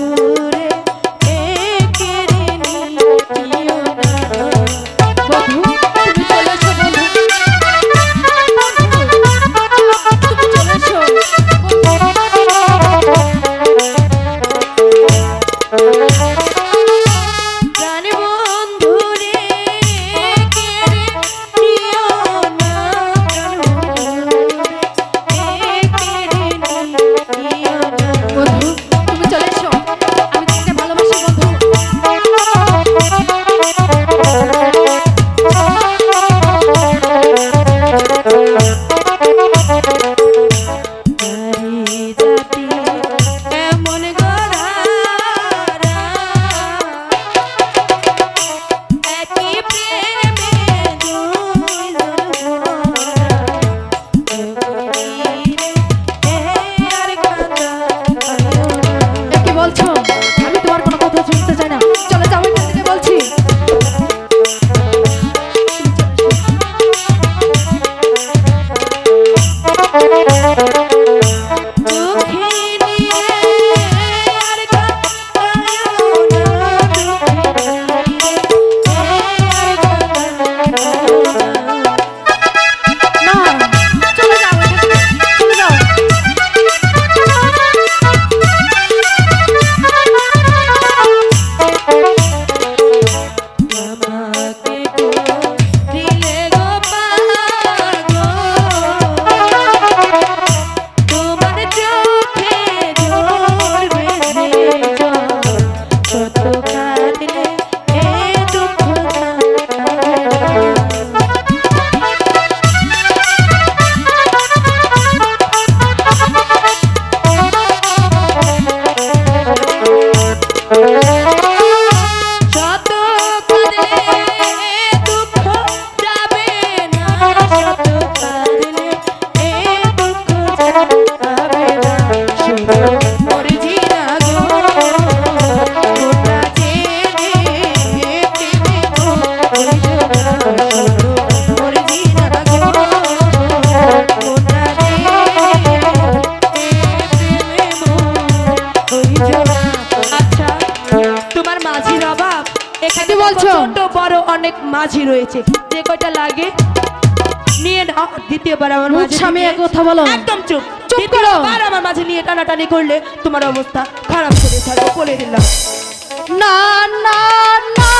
Senhor. বলছো? ছোট বড় অনেক মাঝি রয়েছে যে কয়টা লাগে নিয়ে নাও দ্বিতীয়বার আমার মাঝে স্বামী এক কথা বলো। একদম চুপ চুপ করো। আর আমার মাঝে নিয়ে টানাটানি করলে তোমার অবস্থা খারাপ করে ছাড়বো বলে দিলাম না না না